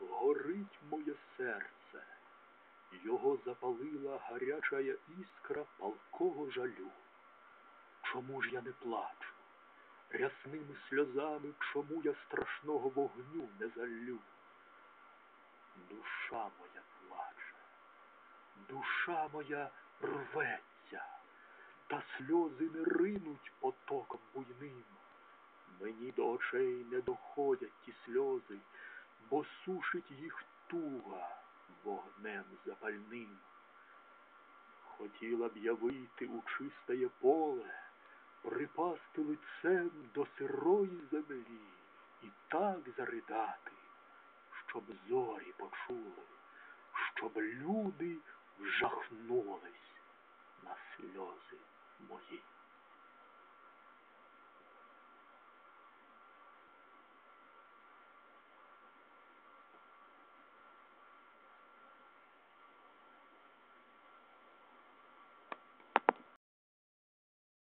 горить моє серце, його запалила гарячая іскра палкого жалю. Чому ж я не плачу? Рясними сльозами, чому я страшного вогню не залю? Душа моя плаче, душа моя рветься, та сльози не ринуть потоком буйним. Мені до очей не доходять ті сльози, бо сушить їх туга вогнем запальним. Хотіла б я вийти у чистає поле, припасти лицем до сирої землі і так заридати, щоб зорі почули, щоб люди вжахнулись на сльози мої.